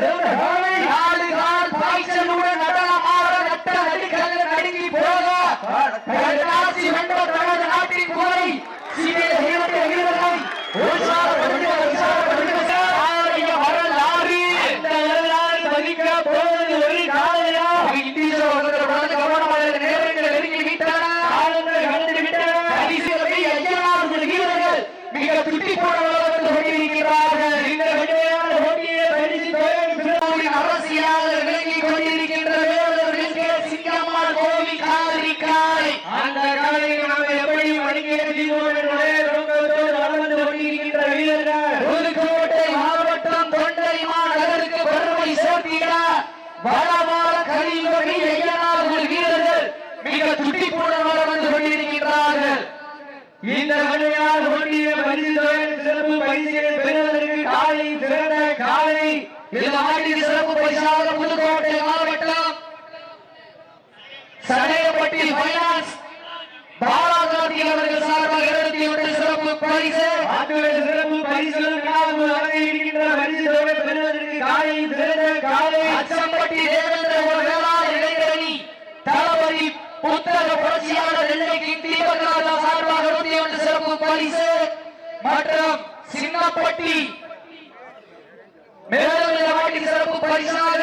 சிறந்த காலை நாலு கால் பாய்ச்சலுடன் நடனமாட நட்ட நடிகர்கள் நடுங்கி போக கண்ணாசி வென்ற தனது நாட்டின் குறை சீதை வீரத்தை வீரர்களை உற்சாகப்படுத்த உற்சாகப்படுத்த ஆரிய வரலாறு இந்த வரலாறு பதிக்க போவது ஒரு காலையா இந்திய உலகத்தில் கவனமாக நேரங்கள் நெருங்கி விட்டன காலங்கள் கடந்து விட்டன பரிசுகளை ஐயனார்கள் வீரர்கள் மிக துட்டி போட வந்து கொண்டிருக்கிறார்கள் இந்த விஜயான போட்டியை பரிசு தொகையும் சிறப்பு ஊரின் அரசியாக விளங்கிக் கொண்டிருக்கின்ற வேலர்களுக்கு சிங்கம்மாள் கோவில் காவிரி காலை அந்த காலையை நாம் எப்படி மணிக்கேற்றுவோம் என்பதே நோக்கத்தோடு வளம் வந்து கொண்டிருக்கின்ற வீரர்கள் புதுக்கோட்டை மாவட்டம் தொண்டை மாநகருக்கு பெருமை சேர்த்திட வளமான கலியுகை ஐயனார்கள் வீரர்கள் மிக துட்டிப்புடன் வளம் வந்து கொண்டிருக்கிறார்கள் இந்த வகையான போட்டியை பரிசு சிறப்பு பரிசுகளை பெறுவதற்கு காலை சிறந்த காலை. இந்த ஆண்டின் சிறப்பு பரிசாக புதுக்கோட்டை மாவட்டம் சடையப்பட்டி பைனான்ஸ் பாலாகாந்தி அவர்கள் சார்பாக இருபத்தி ஒன்று சிறப்பு பரிசு. ஆண்டுகளை சிறப்பு பரிசுகள் விழாவுக்கு வழங்க பெறுவதற்கு காலை சிறந்த காலை. அச்சம்பட்டி தேவேந்திர ஒரு வேளாண் இளைஞரணி தளபதி புத்தக புரட்சியாளர் எல்லைக்கு தீபகராஜா சார்பாக இருபத்தி ஒன்று சிறப்பு பரிசு மற்றும் சின்னப்பட்டி மேலும் இந்த வாட்டி சிறப்பு பரிசாக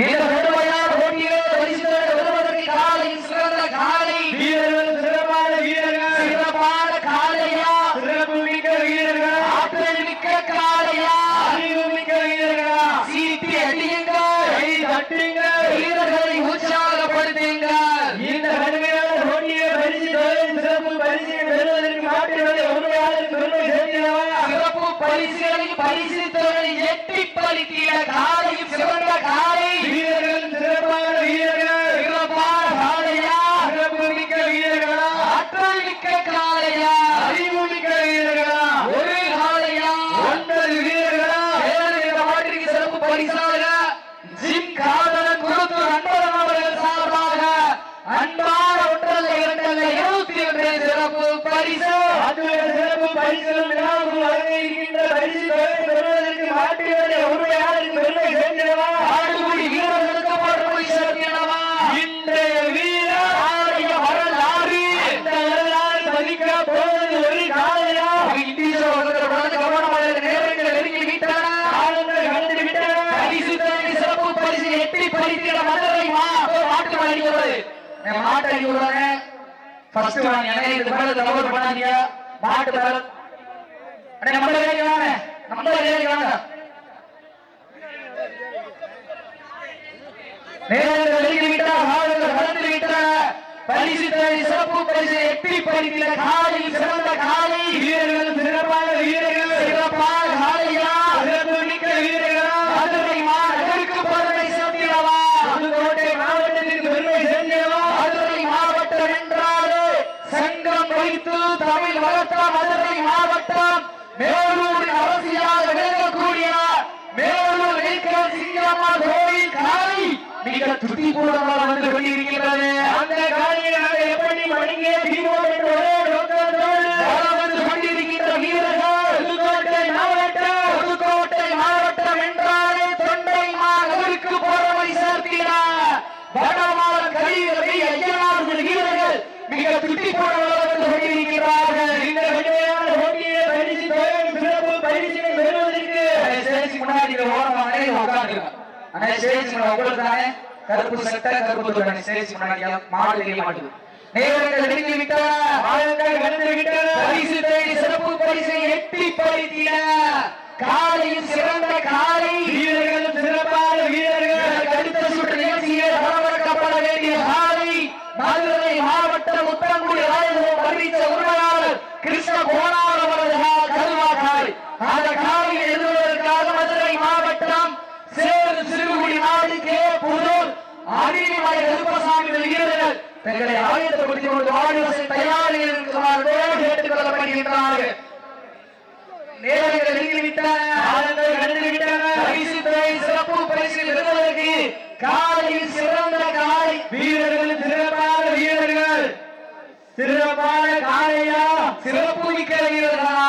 இந்த கடுமையான போட்டியிலே பரிசு வருவதற்கு காலையில் சிறந்த காலை வீரர்கள் சிறப்பான வீரர்கள் சிறப்பான காலையா சிறப்பு மிக்க வீரர்கள் ஆற்றல் மிக்க காலையா அறிவு மிக்க வீரர்களா சீட்டி அடியுங்கள் கை தட்டுங்கள் வீரர்களை உற்சாகப்படுத்துங்கள் இந்த கடுமையான போட்டியை பரிசு தொகை சிறப்பு பரிசுகளை பெறுவதற்கு மாட்டுகளை உண்மையாளர் பெருமை சேர்க்கிறவா சிறப்பு பரிசுகளின் பரிசு தொகை எட்டி பலித்திட காலையும் சிறந்த காலை வீரர்கள் சிறப்பான வீரர்கள் சிறப்பான காலையா சிறப்பு மிக்க வீரர்களா ஆற்றல் மிக்க காலையா அறிவு மிக்க வீரர்களா ஒரு காலையா ஒன்பது வீரர்களா வேறு இந்த மாட்டிற்கு சிறப்பு பரிசாக ஜிம் காதலன் குருத்து அன்பரம் அவர்கள் சார்பாக அன்பான ஒன்றல்ல இரண்டல்ல இருபத்தி ஒன்று சிறப்பு பரிசு அதுவே சிறப்பு பரிசுகள் விழாவுக்கு வழங்க இருக்கின்ற பரிசு தொகை பெறுவதற்கு மாட்டுகளை உண்மையாளருக்கு பெருமை சேர்க்கிறவா ஆடுகுடி வீரர்களுக்கு பெருமை சேர்க்கிறவா இன்றைய வீரர் ஆரிய வரலாறு இந்த வரலாறு பதிக்க போவது ஒரு காலையா இந்திய உலகத்தில் கவனமாக நேரங்கள் நெருங்கி விட்டன காலங்கள் கடந்து விட்டன பரிசு தொகை சிறப்பு பரிசு எட்டி பரிசிட மதுரை மா மாட்டு அடிக்கிறது மாட்டு விடுறாங்க ஃபர்ஸ்ட் வாங்க அண்ணே இது மேல பண்ணாதீங்க. மாட்டு மேல அண்ணே நம்ம வேலைக்கு வாங்க. நம்ம வேலைக்கு வாங்க. நேரங்கள் நெருங்கி விட்டன காலங்கள் பரிசு தொகை சிறப்பு பரிசு எட்டி பரிசிட காலை சிறந்த காலை வீரர்கள் சிறப்பான வீரர்கள் சிறப்பான காலையா சிறப்பு மிக்க வீரர்களா மதுரை மாநகருக்கு பெருமை சேர்த்திடவா புதுக்கோட்டை மாவட்டத்திற்கு பெருமை சேர்க்கிறவா மதுரை மாவட்டம் என்றாலே சங்கம் வைத்து தமிழ் வளர்த்த மதுரை மாவட்டம் மேலூரின் அரசியாக விளங்கக்கூடிய மேலூர் நீக்கல் சிங்கம்மா கோவில் காலை மிக துதி வந்து கொண்டிருக்கிறது அந்த காலையை நாங்கள் எப்படி மணிக்கே தீர்வோம் என்ற ஒரே நோக்கத்தோடு வந்து கொண்டிருக்கின்ற வீரர்கள் புதுக்கோட்டை மாவட்டம் புதுக்கோட்டை மாவட்டம் என்றாலே தொண்டை மாநகருக்கு போறவை சேர்த்திட வடமால கலிகளை ஐயனார்கள் வீரர்கள் மிக துட்டி வந்து கொண்டிருக்கிறார்கள். இந்த விஜயான போட்டியை பரிசு சிறப்பு பரிசினை பெறுவதற்கு முன்னாடி ஓரமாக உட்காந்துருங்க அண்ணே ஸ்டேஜ் உங்களுக்கு தானே கருப்பு சட்டை கருப்பு துணி. ஸ்டேஜ் முன்னாடி மாடு தெரிய மாட்டுது. நேரங்கள் நெருங்கி விட்டன விட்டன பரிசு தேடி சிறப்பு பரிசை எட்டி சிறந்த காலை. வீரர்கள் சிறப்பான வீரர்கள். அடுத்த சுற்று நிகழ்ச்சியை வரவழைக்கப்பட வேண்டிய காலை மதுரை மாவட்டம் உத்தரங்குடி ராயபுரம் அறிவித்த உரிமையாளர் கிருஷ்ண கோணார் அவரது கா- கருவா காலை அந்த காலையை எதிர்வதற்காக மதுரை மாவட்டம் சேரு சிறுகுடி நாடு கே புதூர் அடிமலை கருப்பசாமி வீரர்கள் தங்களை ஆயுதப்படுத்திக் கொண்டு வாடிவசை தயாரில் இருக்கிறார்கள் கேட்டுக் கொள்ளப்படுகின்றார்கள். நேரங்கள் சிறப்பு பரிசு பெறுவதற்கு காலையில் சிறந்த காலை வீரர்கள் சிறப்பான வீரர்கள். சிறப்பான காளையா? சிறப்பு மிக்க வீரர்களா?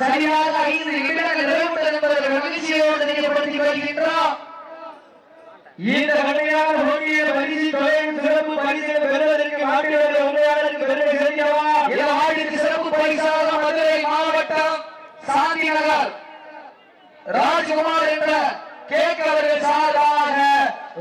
சரியாக ஐந்து நிமிடங்கள் நிறைவுற்றது என்பதை மகிழ்ச்சியோடு தெரியப்படுத்திக் கொள்கின்றோம். இந்த கடுமையான போட்டியை பரிசு சிறப்பு பெறுவதற்கு பெருமை சிறப்பு பரிசாக மதுரை மாவட்டம் சாந்தி நகர் ராஜ்குமார் என்ற கேக் அவர்கள் சார்பாக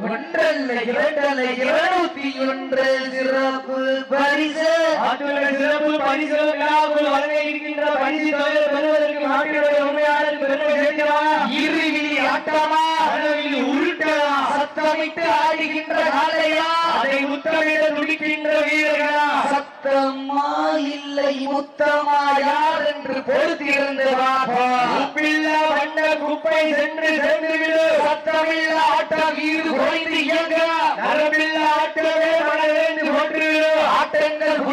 ஒன்றல்ல இரண்டல்ல இருநூத்தி ஒன்று சிறப்பு பரிசு மாட்டுடைய சிறப்பு பரிசுகள் விழாவுக்குள் வழங்க இருக்கின்ற பரிசு தொகையை பெறுவதற்கு மாட்டினுடைய உண்மையாளருக்கு பெருமை சேர்க்கவா இருவிழி ஆட்டமா அளவில் உருட்டலா? சத்தமிட்டு ஆடுகின்ற காலையா அதை முத்தமிட துடிக்கின்ற வீரர்களா? சத்தமா இல்லை முத்தமா? யார் என்று பொறுத்திருந்து பார்ப்போம். உப்பில்லா வண்ண குப்பை சென்று சென்று விடு. சத்தமில்ல ஆட்டம் வீடு குறைந்து இயங்க. நரம்பில்லா ஆட்டமே மன வேண்டு போற்று விடு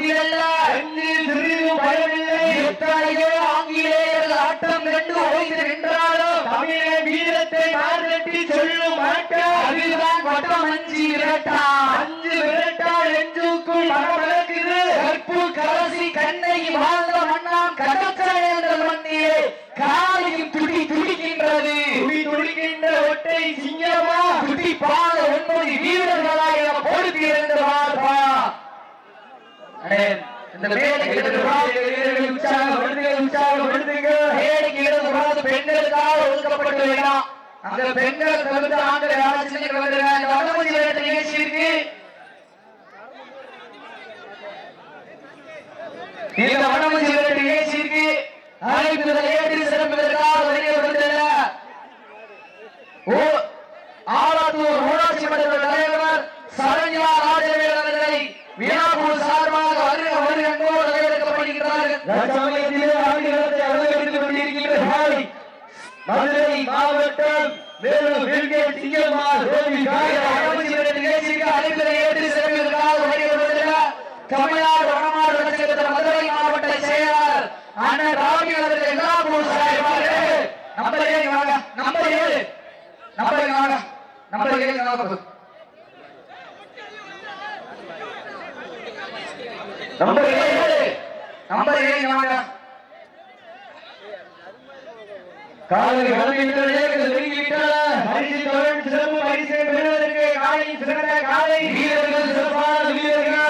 ஆட்டங்கள் புதியல்ல நெஞ்சில் பயமில்லை. எத்தனையோ ஆங்கிலேயர்கள் ஆட்டம் கண்டு ஓய்ந்து நின்றாலும் வீரத்தை மார்கட்டி சொல்லும் அதுதான் பட்டம் அஞ்சு இரட்டா அஞ்சு விரட்டா நெஞ்சுக்குள் மனமளக்குது கற்பு கரசி கண்ணை வாழ்ந்த மண்ணாம் என்ற மண்ணிலே காலையும் துடி துடிக்கின்றது. துடி துடிக்கின்ற ஒட்டை சிங்கமா துடி பால ஒன்பது வீரர்கள் பொறுத்து இருந்து பார்ப்பா அண்ணே, இந்த மேடைக்கு இடது புறம், பெண்களுக்காக ஒதுக்கப்பட்டு வேணாம் அந்த பெண்கள் தவிர்த்து நிகழ்ச்சி இருக்கு இந்த நிகழ்ச்சி இருக்கு ஓ ஆலாத்தூர் ஊராட்சி மன்ற தலைவர் சரண்யா ராஜவேல் அவர்களை வீணாப்பூர் சார்பாக வருக வருக என்போடு வரவேற்கப்படுகிறார்கள் தற்சமயத்திலே ஆங்கிலத்தை அலங்கரித்துக் கொண்டிருக்கின்ற சாலை மதுரை மாவட்டம் வேலூர் வில்கேட் சிங்கம்மாள் கோவில் காயல் நிகழ்ச்சிக்கு அழைப்பதை ஏற்று சிறப்பிற்காக வருகிறவர்கள் தமிழ்நாடு வடமாடு ரசிகர்கள் மதுரை மாவட்ட செயலாளர் அண்ணன் ராமி அவர்கள் எல்லாப்பூர் சார்பாக நம்பர் ஏழு வாங்க நம்பர் ஏழு நம்பர் ஏழு வாங்க. நம்பர் ஏழு வாங்க. நம்பர் ஏழு நம்பர் ஏழு வாங்க. காலை பரிசு சிறப்பு பரிசை பெறுவதற்கு காலை சிறந்த காலை. வீரர்கள் சிறப்பான வீரர்கள்.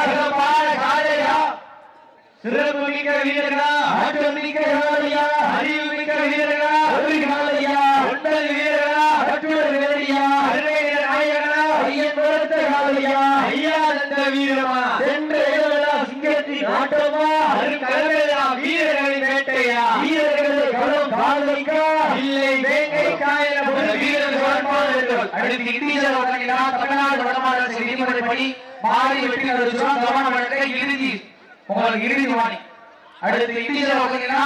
சிறப்பு மிக்க வீரர்களா ஆற்றல் மிக்க காலையா அறிவு மிக்க வீரர்களா ஒரு காலையா ஒன்பது வீரர்களா மற்றொரு வீரரியா அருமைய நாயகனா ஐயன் கொடுத்த காலையா ஐயா தந்த வீரமா சென்ற இடமெல்லா சிங்கத்தின் ஆட்டமா அருங்கலமெல்லா வீரர்களின் வேட்டையா வீரர்களை களம் காலைக்கா இல்லை வேங்கை காயல போல வீரர்கள் வேட்பாளர்கள் அடுத்து இந்திய வழங்கினால் தமிழ்நாடு வடமாநில விதிமுறைப்படி மாறி வெற்றி நடத்தும் உங்களுக்கு இறுதி வாணி அடுத்து இந்திய வழங்கினா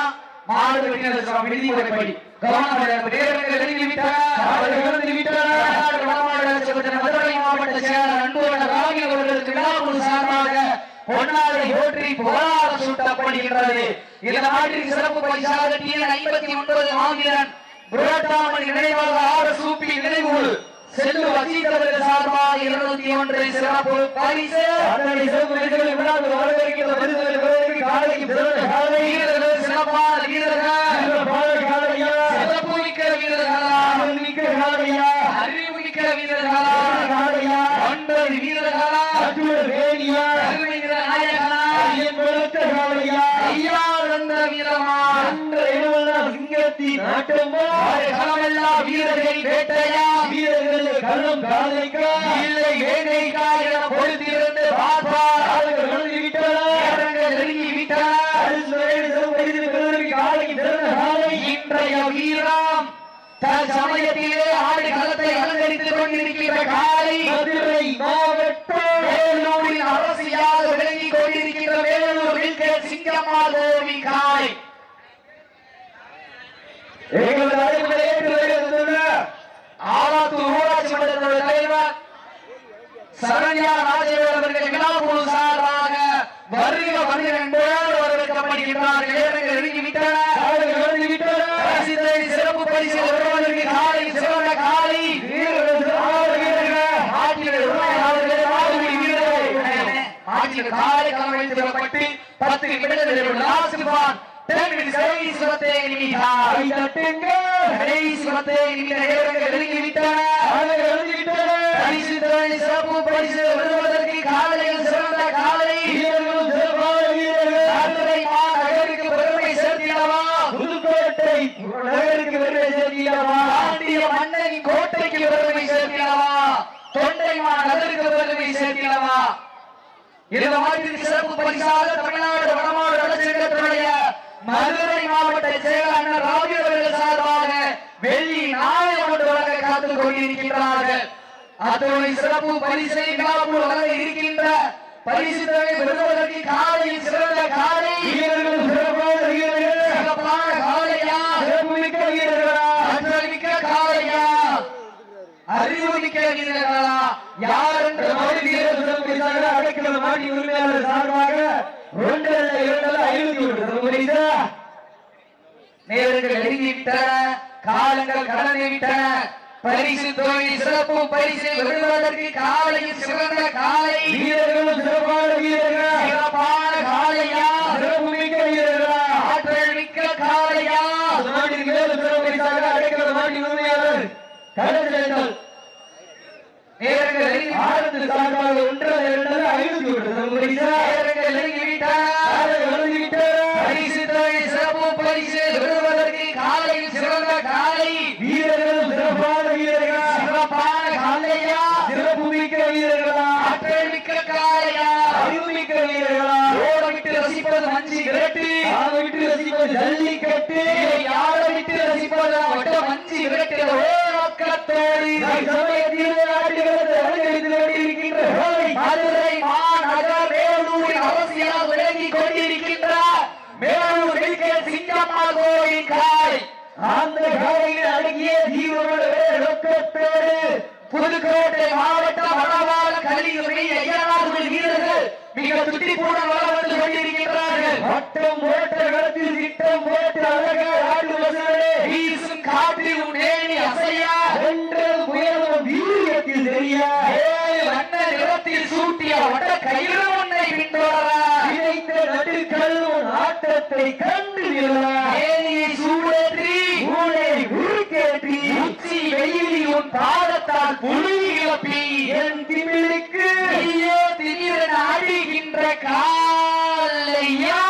மாறு வெற்றி நடத்தும் விதிமுறைப்படி கவனம் வழங்க எழுதி விட்டன அவர்கள் எழுதி மதுரை மாவட்ட செயலாளர் அன்புள்ள ராகி அவர்களுக்கு விழாக்குழு சார்பாக பொன்னாடை போற்றி புகழாரம் சூட்டப்படுகின்றது இந்த சிறப்பு பரிசாக ஐம்பத்தி ஒன்பது ஆங்கிலன் புரோட்டாமணி நினைவாக ஆறு சூப்பி நினைவுகள் செல்லு வசீகர்கள் சார்பாக இருநூத்தி ஒன்று சிறப்பு பரிசு. அத்தனை சிறப்பு பரிசுகளை விழாவில் வரவேற்கிற பரிசுகளை பெறுவதற்கு காலைக்கு சிறந்த காலை. வீரர்கள் சிறப்பான வீரர்கள். சிறப்பு மிக்க வீரர்களா? மிக்க காலையா? அறிவு மிக்க வீரர்களா? காலையா? ஒன்பது வீரர்களா? மற்றொரு வேணியா? அருமை நாயகனா? ஐயன் காலையா? ஐயா வந்த வீரமா? சிங்கத்தின் ஆட்டமா களமெல்லாம் வீரர்களை வேட்டையா? வீரர்களை களம் காலைக்கா இல்லை வேங்கைக்கா என பொறுத்திருந்து பார்ப்பார் காலைகள் கலந்து விட்டன நெருங்கி விட்டன காலைக்கு சிறந்த காலை இன்றைய வீரம் தற்சமயத்திலே ஆடு களத்தை அலங்கரித்துக் கொண்டிருக்கின்ற காலை மதுரை மாவட்டம். வேலூரின் அரசியாக விளங்கிக் கொண்டிருக்கின்ற வேலூர் வில்கேட் எங்களது ஏற்று வருகின்ற ஆலாத்தூர் ஊராட்சி மன்றத்தினுடைய தலைவர் சரண்யா ராஜேவர் அவர்கள் விழாக்குழு சார்பாக வருக வருக என்போடு வரவேற்கப்படுகின்றார்கள். நேரங்கள் நெருங்கி விட்டன காலைகள் கலந்து விட்டன பரிசுத்தை சிறப்பு பரிசு வருவதற்கு காலை. சிறந்த காலை ஆட்சியில் காலை வைத்து விடப்பட்டு பத்து நிமிடங்களில் லாஸ்ட் பால் சிறப்பு பரிசு பெறுவதற்கு காலையில் சிறந்த காலை வீரர்களும் சிறப்பான பெருமை சேர்த்திடவா புதுக்கோட்டை நகருக்கு வருகை சேர்க்கிறவா கோட்டைக்கு பெருமை சேர்த்திடவா தொண்டை பெருமை இந்த மாதிரி சிறப்பு பரிசாக மதுரை மாவட்ட செயலாளர் ராஜு அவர்கள் சார்பாக வெள்ளி நாணயம் ஒன்று வழங்க காத்துக் கொண்டிருக்கின்றார்கள். அத்துணை சிறப்பு பரிசை விழாக்குள் வழங்க இருக்கின்ற பரிசு தொகை பெறுவதற்கு காலையில் சிறந்த காலை வீரர்களும் சிறப்பான வீரர்கள். சிறப்பான காலையா? சிறப்பு மிக்க வீரர்களா? ஆற்றல் மிக்க காலையா? அறிவு மிக்க வீரர்களா? யார் என்று மாடி வீரர் சிறப்பு பரிசாக அடைக்கல உரிமையாளர் சார்பாக ஒன்று அல்ல இரண்டு அல்ல ஐநூத்தி ஒன்று. சிறப்பு பரிசா நேரங்கள் நெருங்கிவிட்டன காலங்கள் கடந்து விட்டன பரிசு தொகை சிறப்பு பரிசு வெல்வதற்கு காலையில் சிறந்த காலை. வீரர்களும் சிறப்பான வீரர்களா? சிறப்பான காலையா? சிறப்பு மிக்க வீரர்களா? ஆற்றல் மிக்க காலையா? மாட்டிற்கு மேலும் சிறப்பு பரிசாக அடைக்கல மாடி உரிமையாளர் கடந்து நேரங்கள் நெருங்கி சார்பாக ஒன்று இரண்டு அல்ல ஐநூத்தி ஒன்று சிறப்பு சிறப்பு பரிசு வெல்வதற்கு காலையில் சிறந்த காலை. சிறப்பான வீரர்களா? சிறப்பான காலையா? சிறப்பு மிக்க வீரர்களா? ஆற்றல் மிக்க காலையா? அறிவு மிக்க வீரர்களா? ஓட விட்டு ரசிப்பது மஞ்சி விரட்டு. அதை விட்டு ரசிப்பது ஜல்லிக்கட்டு யாரை விட்டு ரசிப்பது? வட்ட மஞ்சி விரட்டு. ஓ மக்களத்தோடு. ஆட்டத்தை கண்டு ஏனியை சூடேற்றி ஊழை உருக்கேற்றி. உச்சி வெயிலில் உன் பாதத்தால் இழப்பி என் திமிழுக்கு ஐயோ திடீரென அடிகின்ற காலையா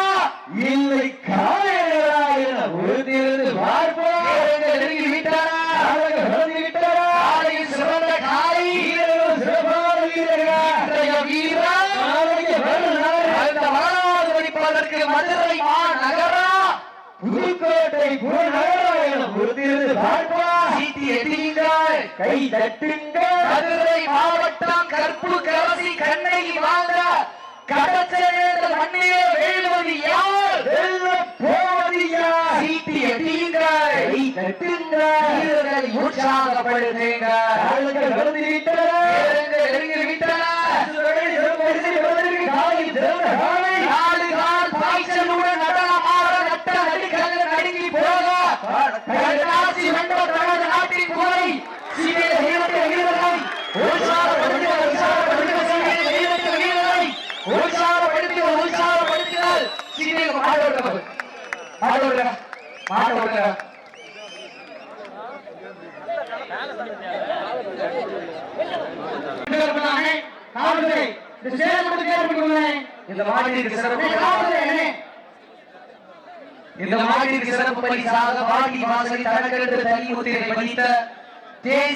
இல்லை காலைகளா என உறுதியிருந்து பார்ப்போம் நேரங்கள் நெருங்கி விட்டன நாடகம் நடந்து விட்டதா? காலையில் சிறந்த காலை வீரர்கள் சிறப்பான வீரர்களா? இன்றைய வீரர் நாளைக்கு மறுநாள் அந்த வரலாறு படிப்பதற்கு மதுரை மாநகரா புதுக்கோட்டை புறநகரா என உறுதியிருந்து பார்ப்போம் சீட்டி எட்டியுங்கள் கை தட்டுங்க மதுரை மாவட்டம் கற்பு கரசி கண்ணை வாங்க கடச்சேர்ந்த மண்ணிலே வேலுவது யார் வெல்ல போவது யார்? சீட்டி கை வீரர்களை நெருங்கி காலை கால் பாய்ச்சலுடன் மாட்டோட்டவர் மாட்டோட்டவர் இந்த மாட்டிற்கு சிறப்பு இந்த மாட்டிற்கு சிறப்பு பரிசாக வாடி வாசல் தனக்கென்று தனி முத்திரை பதித்த தே